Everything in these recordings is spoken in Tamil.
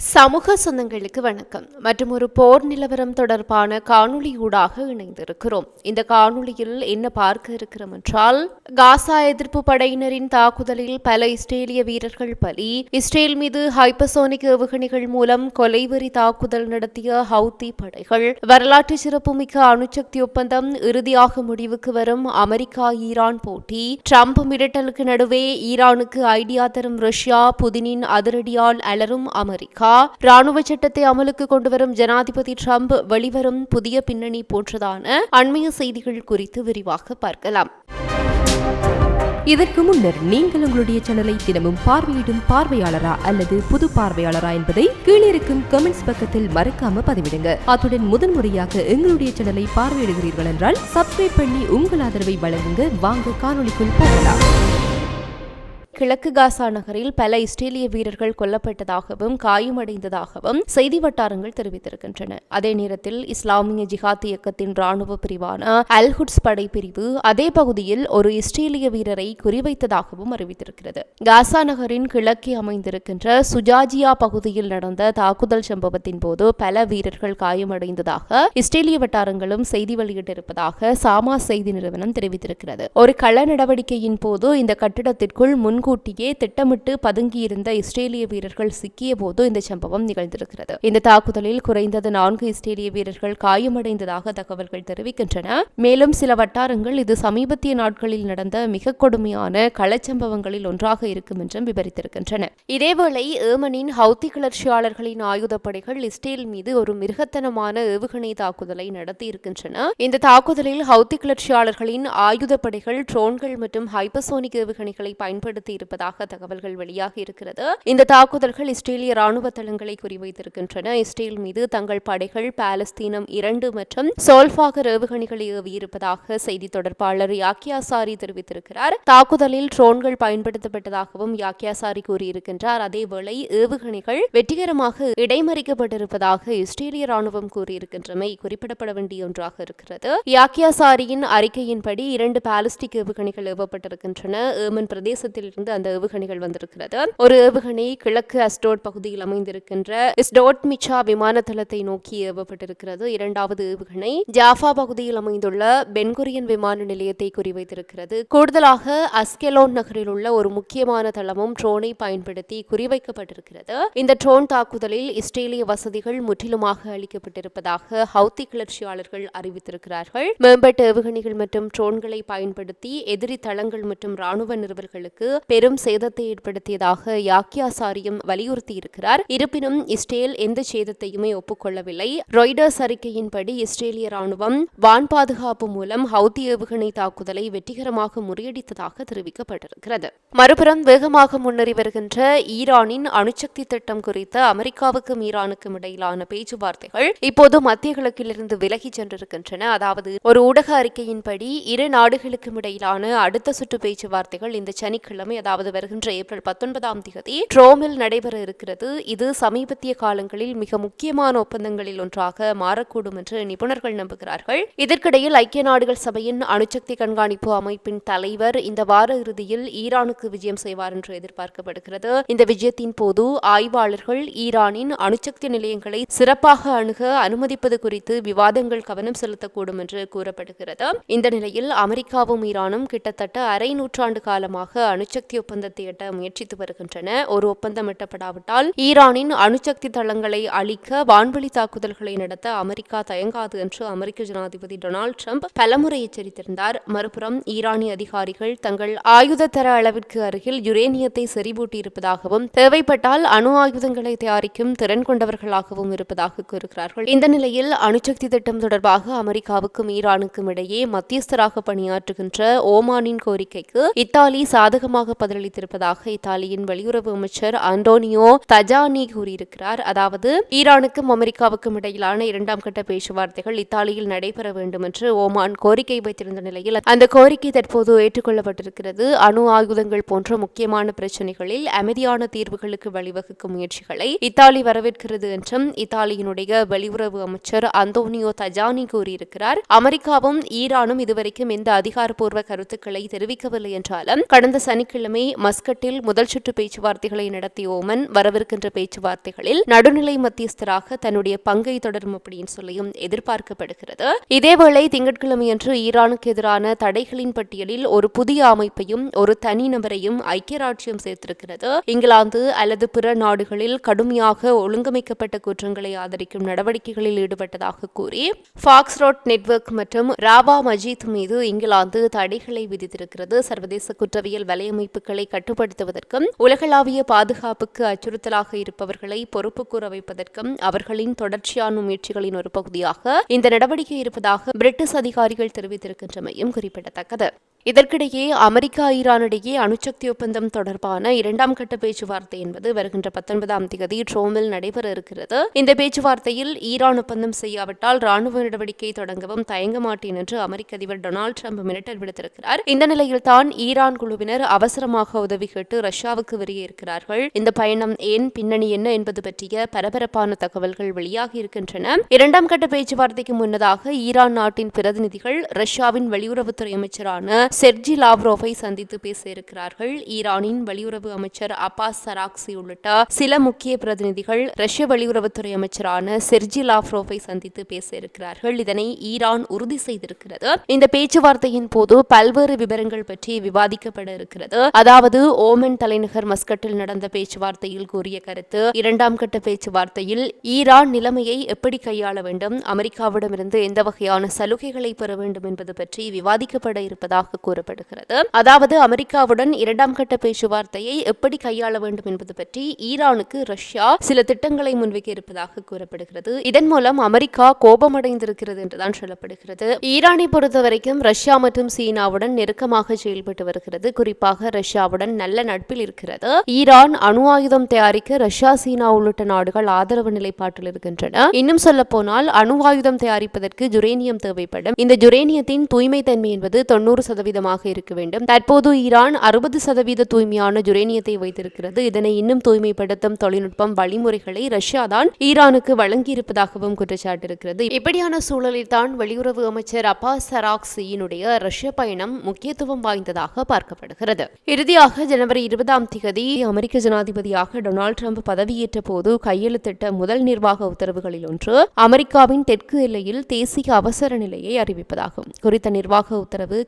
சமூக சொந்தங்களுக்கு வணக்கம். மற்றும் ஒரு போர் நிலவரம் தொடர்பான காணொளியூடாக இணைந்திருக்கிறோம். இந்த காணொளியில் என்ன பார்க்க இருக்கிறோம் என்றால் காசா எதிர்ப்பு படையினரின் தாக்குதலில் பல இஸ்ரேலிய வீரர்கள் பலி இஸ்ரேல் மீது ஹைப்பசோனிக் ஏவுகணைகள் மூலம் கொலைவெறி தாக்குதல் நடத்திய ஹவுதி படைகள் வரலாற்று சிறப்புமிக்க அணுசக்தி ஒப்பந்தம் இறுதியாக முடிவுக்கு வரும் அமெரிக்கா ஈரான் போட்டி ட்ரம்ப் மிரட்டலுக்கு நடுவே ஈரானுக்கு ஐடியா தரும் ரஷ்யா புதினின் அதிரடியால் அலரும் அமெரிக்கா ராணுவ சட்டத்தை அமலுக்கு கொண்டுவரும் ஜனாதிபதி ட்ரம்ப் வெளிவரும் புதிய பின்னணி போன்றதான அண்மைய செய்திகள் குறித்து விரிவாக பார்க்கலாம். இதற்கு முன்னர் நீங்கள் உங்களுடைய சேனலை தினமும் பார்வையிடும் பார்வையாளரா அல்லது புது பார்வையாளரா என்பதை கீழிருக்கும் கமெண்ட்ஸ் பக்கத்தில் மறக்காம பதிவிடுங்க. அத்துடன் முதன்முறையாக எங்களுடைய சேனலை பார்வையிடுகிறீர்கள் என்றால் சப்ஸ்கிரைப் பண்ணி உங்கள் ஆதரவை வழங்குங்க. வாங்க காணொலிக்குள் போகலாம். கிழக்கு காசா நகரில் பல இஸ்ரேலிய வீரர்கள் கொல்லப்பட்டதாகவும் காயமடைந்ததாகவும் செய்தி வட்டாரங்கள் தெரிவித்திருக்கின்றன. அதே நேரத்தில் இஸ்லாமிய ஜிஹாத் இயக்கத்தின் ராணுவ பிரிவான அல்ஹுட்ஸ் படைப்பிரிவு அதே பகுதியில் ஒரு இஸ்ரேலிய வீரரை குறிவைத்ததாகவும் அறிவித்திருக்கிறது. காசா நகரின் கிழக்கே அமைந்திருக்கின்ற சுஜாஜியா பகுதியில் நடந்த தாக்குதல் சம்பவத்தின் போது பல வீரர்கள் காயமடைந்ததாக இஸ்ரேலிய வட்டாரங்களும் செய்தி வெளியிட்டிருப்பதாக சாமா செய்தி நிறுவனம் தெரிவித்திருக்கிறது. ஒரு கள நடவடிக்கையின் போது இந்த கட்டிடத்திற்குள் முன்கூட்டியே திட்டமிட்டு பதுங்கியிருந்த இஸ்ரேலிய வீரர்கள் சிக்கிய போது இந்த சம்பவம் நிகழ்ந்திருக்கிறது. இந்த தாக்குதலில் குறைந்தது நான்கு இஸ்ரேலிய வீரர்கள் காயமடைந்ததாக தகவல்கள் தெரிவிக்கின்றன. மேலும் சில வட்டாரங்கள் இது சமீபத்திய நாட்களில் நடந்த மிக கொடுமையான களச்சம்பவங்களில் ஒன்றாக இருக்கும் என்றும் விவரித்திருக்கின்றன. இதேவேளை ஏமனின் ஹவுத்தி கிளர்ச்சியாளர்களின் ஆயுதப்படைகள் இஸ்ரேல் மீது ஒரு மிருகத்தனமான ஏவுகணை தாக்குதலை நடத்தியிருக்கின்றன. இந்த தாக்குதலில் ஹவுத்தி கிளர்ச்சியாளர்களின் ஆயுதப்படைகள் ட்ரோன்கள் மற்றும் ஹைபர்சோனிக் ஏவுகணைகளை பயன்படுத்தி இருப்பதாக தகவல்கள் வெளியாகி இருக்கிறது. இந்த தாக்குதல்கள் இஸ்ரேலிய ராணுவ தளங்களை குறிவைத்திருக்கின்றன. இஸ்ரேல் மீது தங்கள் படைகள் பாலஸ்தீனம் இரண்டு மற்றும் சோல்பாக ஏவுகணைகளை ஏவியிருப்பதாக செய்தி தொடர்பாளர் யாக்கியாசாரி தெரிவித்திருக்கிறார். தாக்குதலில் ட்ரோன்கள் பயன்படுத்தப்பட்டதாகவும் யாக்கியாசாரி கூறியிருக்கின்றார். அதேவேளை ஏவுகணைகள் வெற்றிகரமாக இடைமறிக்கப்பட்டிருப்பதாக இஸ்ரேலிய ராணுவம் கூறியிருக்கின்றமை குறிப்பிடப்பட வேண்டிய ஒன்றாக இருக்கிறது. யாக்கியாசாரியின் அறிக்கையின்படி இரண்டு பாலிஸ்டிக் ஏவுகணைகள் ஏவப்பட்டிருக்கின்றன. ஏமன் பிரதேசத்தில் இருந்து அந்த ஏவுகணைகள் வந்திருக்கிறது. ஒரு ஏவுகணை கிழக்கு அஸ்டோட் பகுதியில் அமைந்திருக்கின்ற இஸ்டோட் மிச்சா விமான தளத்தை நோக்கி ஏவப்பட்டிருக்கிறது. இரண்டாவது ஏவுகணை ஜாஃபா பகுதியில் அமைந்துள்ள பென்குரியன் விமான நிலையத்தை குறிவைத்திருக்கிறது. கூடுதலாக அஸ்கெலோன் நகரில் உள்ள ஒரு முக்கியமான தளமும் ட்ரோனை பயன்படுத்தி குறிவைக்கப்பட்டிருக்கிறது. இந்த ட்ரோன் தாக்குதலில் இஸ்ரேலிய வசதிகள் முற்றிலுமாக அளிக்கப்பட்டிருப்பதாக ஹவுத்தி கிளர்ச்சியாளர்கள் அறிவித்திருக்கிறார்கள். மேம்பட்ட ஏவுகணைகள் மற்றும் ட்ரோன்களை பயன்படுத்தி எதிரி தளங்கள் மற்றும் ராணுவ நிறுவர்களுக்கு பெரும் சேதத்தை ஏற்படுத்தியதாக யாக்கியாசாரியும் வலியுறுத்தியிருக்கிறார். இருப்பினும் இஸ்ரேல் எந்த சேதத்தையுமே ஒப்புக்கொள்ளவில்லை. ராய்டர்ஸ் அறிக்கையின்படி இஸ்ரேலிய ராணுவம் வான் பாதுகாப்பு மூலம் ஹவுதி ஏவுகணை தாக்குதலை வெற்றிகரமாக முறியடித்ததாக தெரிவிக்கப்பட்டிருக்கிறது. மறுபுறம் வேகமாக முன்னேறி வருகின்ற ஈரானின் அணுசக்தி திட்டம் குறித்த அமெரிக்காவுக்கும் ஈரானுக்கும் இடையிலான பேச்சுவார்த்தைகள் இப்போது மத்திய கிழக்கிலிருந்து விலகி சென்றிருக்கின்றன. அதாவது ஒரு ஊடக அறிக்கையின்படி இரு நாடுகளுக்கும் இடையிலான அடுத்த சுற்று பேச்சுவார்த்தைகள் இந்த சனிக்கிழமை அதாவது வருகின்ற ஏப்ரல் பத்தொன்பதாம் தேதி ட்ரோமில் நடைபெற இருக்கிறது. இது சமீபத்திய காலங்களில் மிக முக்கியமான ஒப்பந்தங்களில் ஒன்றாக மாறக்கூடும் என்று நிபுணர்கள் நம்புகிறார்கள். இதற்கிடையில் ஐக்கிய நாடுகள் சபையின் அணுசக்தி கண்காணிப்பு அமைப்பின் தலைவர் இந்த வார இறுதியில் ஈரானுக்கு விஜயம் செய்வார் என்று எதிர்பார்க்கப்படுகிறது. இந்த விஜயத்தின் போது ஆய்வாளர்கள் ஈரானின் அணுசக்தி நிலையங்களை சிறப்பாக அணுக அனுமதிப்பது குறித்து விவாதங்கள் கவனம் செலுத்தக்கூடும் என்று கூறப்படுகிறது. இந்த நிலையில் அமெரிக்காவும் ஈரானும் கிட்டத்தட்ட அரை நூற்றாண்டு காலமாக அணுசக்தி ஒப்பந்தத்தை எட்ட முயற்சித்து வருகின்றன. ஒரு ஒப்பந்தம் எட்டப்படாவிட்டால் ஈரானின் அணுசக்தி தளங்களை அழிக்க வான்வெளி தாக்குதல்களை நடத்த அமெரிக்கா தயங்காது என்று அமெரிக்க ஜனாதிபதி டொனால்டு ட்ரம்ப் பலமுறை எச்சரித்திருந்தார். மறுபுறம் ஈரானிய அதிகாரிகள் தங்கள் ஆயுத தர அளவிற்கு அருகில் யுரேனியத்தை செறிவூட்டியிருப்பதாகவும் தேவைப்பட்டால் அணு ஆயுதங்களை தயாரிக்கும் திறன் கொண்டவர்களாகவும் இருப்பதாக கூறுகிறார்கள். இந்த நிலையில் அணுசக்தி திட்டம் தொடர்பாக அமெரிக்காவுக்கும் ஈரானுக்கும் இடையே மத்தியஸ்தராக பணியாற்றுகின்ற ஓமானின் கோரிக்கைக்கு இத்தாலி சாதகமாக பதிலளித்திருப்பதாக இத்தாலியின் வெளியுறவு அமைச்சர் அண்டோனியோ தஜானி கூறியிருக்கிறார். அதாவது ஈரானுக்கும் அமெரிக்காவுக்கும் இடையிலான இரண்டாம் கட்ட பேச்சுவார்த்தைகள் இத்தாலியில் நடைபெற வேண்டும் என்று ஓமான் கோரிக்கை வைத்திருந்த நிலையில் அந்த கோரிக்கை தற்போது ஏற்றுக்கொள்ளப்பட்டிருக்கிறது. அணு ஆயுதங்கள் போன்ற முக்கியமான பிரச்சனைகளில் அமைதியான தீர்வுகளுக்கு வழிவகுக்கும் முயற்சிகளை இத்தாலி வரவேற்கிறது என்றும் இத்தாலியினுடைய வெளியுறவு அமைச்சர் அந்தோனியோ தஜானி கூறியிருக்கிறார். அமெரிக்காவும் ஈரானும் இதுவரைக்கும் எந்த அதிகாரப்பூர்வ கருத்துக்களை தெரிவிக்கவில்லை என்றாலும் கடந்த சனிக்கிழமை திங்கட்கிழமை மஸ்கட்டில் முதல் சுற்று பேச்சுவார்த்தைகளை நடத்திய ஓமன் வரவிருக்கின்ற பேச்சுவார்த்தைகளில் நடுநிலை மத்தியஸ்தராக தன்னுடைய பங்கை தொடரும் அப்படின்னு சொல்லியும் எதிர்பார்க்கப்படுகிறது. இதேவேளை திங்கட்கிழமையன்று ஈரானுக்கு எதிரான தடைகளின் பட்டியலில் ஒரு புதிய அமைப்பையும் ஒரு தனிநபரையும் ஐக்கிய ராஜ்யம் சேர்த்திருக்கிறது. இங்கிலாந்து அல்லது பிற நாடுகளில் கடுமையாக ஒழுங்கமைக்கப்பட்ட குற்றங்களை ஆதரிக்கும் நடவடிக்கைகளில் ஈடுபட்டதாக கூறி ஃபாக்ஸ் ரோட் நெட்வொர்க் மற்றும் ராபா மஜீத் மீது இங்கிலாந்து தடைகளை விதித்திருக்கிறது. சர்வதேச குற்றவியல் வலையமைப்பு வலையமைப்புகளை கட்டுப்படுத்துவதற்கும் உலகளாவிய பாதுகாப்புக்கு அச்சுறுத்தலாக இருப்பவர்களை பொறுப்பு கூற வைப்பதற்கும் அவர்களின் தொடர்ச்சியான முயற்சிகளின் ஒரு பகுதியாக இந்த நடவடிக்கை இருப்பதாக பிரிட்டிஷ் அதிகாரிகள் தெரிவித்திருக்கின்றமையும் குறிப்பிடத்தக்கது. இதற்கிடையே அமெரிக்கா ஈரானிடையே அணுசக்தி ஒப்பந்தம் தொடர்பான இரண்டாம் கட்ட பேச்சுவார்த்தை என்பது வருகின்ற பத்தொன்பதாம் தேதி ட்ரோமில் நடைபெற இருக்கிறது. இந்த பேச்சுவார்த்தையில் ஈரான் ஒப்பந்தம் செய்யாவிட்டால் ராணுவ நடவடிக்கை தொடங்கவும் தயங்க மாட்டேன் என்று அமெரிக்க அதிபர் டொனால்டு ட்ரம்ப் மிரட்டல் விடுத்திருக்கிறார். இந்த நிலையில்தான் ஈரான் குழுவினர் அவசரமாக உதவி கேட்டு ரஷ்யாவுக்கு வெளியேறுகிறார்கள் இந்த பயணம் ஏன் பின்னணி என்ன என்பது பற்றிய பரபரப்பான தகவல்கள் வெளியாகி இருக்கின்றன. இரண்டாம் கட்ட பேச்சுவார்த்தைக்கு முன்னதாக ஈரான் நாட்டின் பிரதிநிதிகள் ரஷ்யாவின் வெளியுறவுத்துறை அமைச்சரான செர்ஜி லாவ்ரோவை சந்தித்து பேச இருக்கிறார்கள் ஈரானின் வெளியுறவு அமைச்சர் அப்பாஸ் சராக்சி உள்ளிட்ட சில முக்கிய பிரதிநிதிகள் ரஷ்ய வெளியுறவுத்துறை அமைச்சரான செர்ஜி லாவ்ரோவை சந்தித்து பேச இருக்கிறார்கள் இதனை ஈரான் உறுதி செய்திருக்கிறது. இந்த பேச்சுவார்த்தையின் போது பல்வேறு விவரங்கள் பற்றி விவாதிக்கப்பட இருக்கிறது அதாவது ஓமன் தலைநகர் மஸ்கட்டில் நடந்த பேச்சுவார்த்தையில் கூறிய கருத்து இரண்டாம் கட்ட பேச்சுவார்த்தையில் ஈரான் நிலைமையை எப்படி கையாள வேண்டும் அமெரிக்காவிடமிருந்து எந்த வகையான சலுகைகளை பெற வேண்டும் என்பது பற்றி விவாதிக்கப்பட இருப்பதாக கூறப்படுகிறது. அதாவது அமெரிக்காவுடன் இரண்டாம் கட்ட பேச்சுவார்த்தையை எப்படி கையாள வேண்டும் என்பது பற்றி ஈரானுக்கு ரஷ்யா சில திட்டங்களை முன்வைக்க இருப்பதாக கூறப்படுகிறது. இதன் மூலம் அமெரிக்கா கோபமடைந்திருக்கிறது என்றுதான் சொல்லப்படுகிறது. ஈரானை பொறுத்தவரைக்கும் ரஷ்யா மற்றும் சீனாவுடன் நெருக்கமாக செயல்பட்டு வருகிறது. குறிப்பாக ரஷ்யாவுடன் நல்ல நட்பில் இருக்கிறது. ஈரான் அணு ஆயுதம் தயாரிக்க ரஷ்யா சீனா உள்ளிட்ட நாடுகள் ஆதரவு நிலைப்பாட்டில் இருக்கின்றன. இன்னும் சொல்ல போனால் அணு ஆயுதம் தயாரிப்பதற்கு ஜுரேனியம் தேவைப்படும். இந்த ஜுரேனியத்தின் தூய்மை தன்மை என்பது தொண்ணூறு சதவீதமாக இருக்க வேண்டும். தற்போது ஈரான் அறுபது சதவீத தூய்மையான ஜுரேனியத்தை வைத்திருக்கிறது. இதனை இன்னும் தூய்மைப்படுத்தும் தொழில்நுட்பம் வழிமுறைகளை ரஷ்யா தான் ஈரானுக்கு வழங்கியிருப்பதாகவும் குற்றச்சாட்டிருக்கிறது. இப்படியான சூழலில் தான் வெளியுறவு அமைச்சர் அப்பா சராக்சியினுடைய ரஷ்ய பயணம் முக்கியத்துவம் வாய்ந்ததாக பார்க்கப்படுகிறது. இறுதியாக ஜனவரி இருபதாம் தேதி அமெரிக்க ஜனாதிபதியாக டொனால்டு ட்ரம்ப் பதவியேற்ற போது கையெழுத்திட்ட முதல் நிர்வாக உத்தரவுகளில் ஒன்று அமெரிக்காவின் தெற்கு எல்லையில் தேசிய அவசர நிலையை அறிவிப்பதாகும். குறித்த நிர்வாக உத்தரவு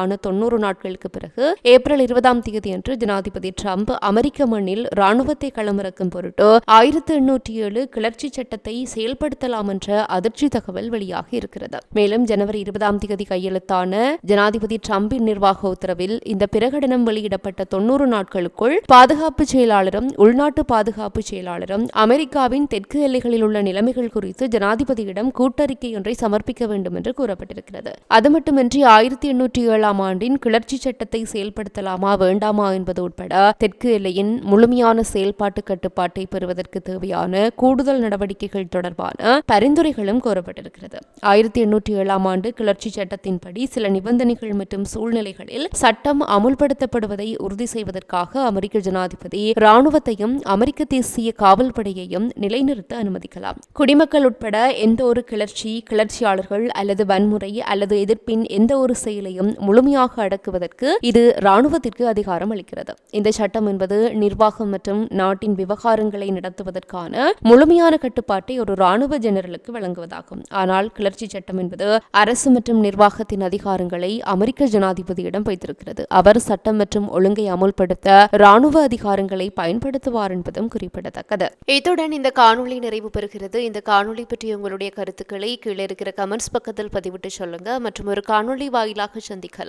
கையெழுத்தான தொன்னூறு நாட்களுக்கு பிறகு ஏப்ரல் இருபதாம் தேதி அன்று ஜனாதிபதி டிரம்ப் அமெரிக்க மண்ணில் ராணுவத்தை களமிறக்கும் பொருட்டு ஆயிரத்து எண்ணூற்றி ஏழு கிளர்ச்சி சட்டத்தை செயல்படுத்தலாம் என்ற அதிர்ச்சி தகவல் வெளியாகி இருக்கிறது. மேலும் ஜனவரி இருபதாம் தேதி கையெழுத்தான ஜனாதிபதி ட்ரம்பின் நிர்வாக உத்தரவில் இந்த பிரகடனம் வெளியிடப்பட்ட தொன்னூறு நாட்களுக்குள் பாதுகாப்பு செயலாளரும் உள்நாட்டு பாதுகாப்பு செயலாளரும் அமெரிக்காவின் தெற்கு எல்லைகளில் உள்ள நிலைமைகள் குறித்து ஜனாதிபதியிடம் கூட்டறிக்கை ஒன்றை சமர்ப்பிக்க வேண்டும் என்று கூறப்பட்டிருக்கிறது. அது மட்டுமின்றி ஆயிரத்தி எண்ணூற்றி ஏழாம் ஆண்டின் கிளர்ச்சி சட்டத்தை செயல்படுத்தலாமா வேண்டாமா என்பது உட்பட தெற்கு எல்லையின் முழுமையான செயல்பாட்டு கட்டுப்பாட்டை பெறுவதற்கு தேவையான கூடுதல் நடவடிக்கைகள் தொடர்பான பரிந்துரைகளும் கோரப்பட்டிருக்கிறது. ஆயிரத்தி எண்ணூற்றி ஏழாம் ஆண்டு கிளர்ச்சி சட்டத்தின்படி சில நிபந்தனைகள் மற்றும் சூழ்நிலைகளில் சட்டம் அமுல்படுத்தப்படுவதை உறுதி செய்வதற்காக அமெரிக்க ஜனாதிபதி ராணுவத்தையும் அமெரிக்க தேசிய காவல்படையையும் நிலைநிறுத்த அனுமதிக்கலாம். குடிமக்கள் உட்பட எந்த ஒரு கிளர்ச்சி கிளர்ச்சியாளர்கள் அல்லது வன்முறை அல்லது எதிர்ப்பின் எந்த ஒரு செயலையும் முழு முழுமையாக அடக்குவதற்கு இது ராணுவத்திற்கு அதிகாரம் அளிக்கிறது. இந்த சட்டம் என்பது நிர்வாகம் மற்றும் நாட்டின் விவகாரங்களை நடத்துவதற்கான முழுமையான கட்டுப்பாட்டை ஒரு ராணுவ ஜெனரலுக்கு வழங்குவதாகும். ஆனால் கிளர்ச்சி சட்டம் என்பது அரசு மற்றும் நிர்வாகத்தின் அதிகாரங்களை அமெரிக்க ஜனாதிபதியிடம் வைத்திருக்கிறது. அவர் சட்டம் மற்றும் ஒழுங்கை அமுல்படுத்த ராணுவ அதிகாரங்களை பயன்படுத்துவார் என்பதும் குறிப்பிடத்தக்கது. இத்துடன் இந்த காணொலி நிறைவு பெறுகிறது. இந்த காணொலி பற்றி உங்களுடைய கருத்துக்களை கீழே இருக்கிற கமெண்ட்ஸ் பக்கத்தில் பதிவிட்டு சொல்லுங்க. மற்றும் ஒரு காணொளி வாயிலாக சந்திக்கலாம்.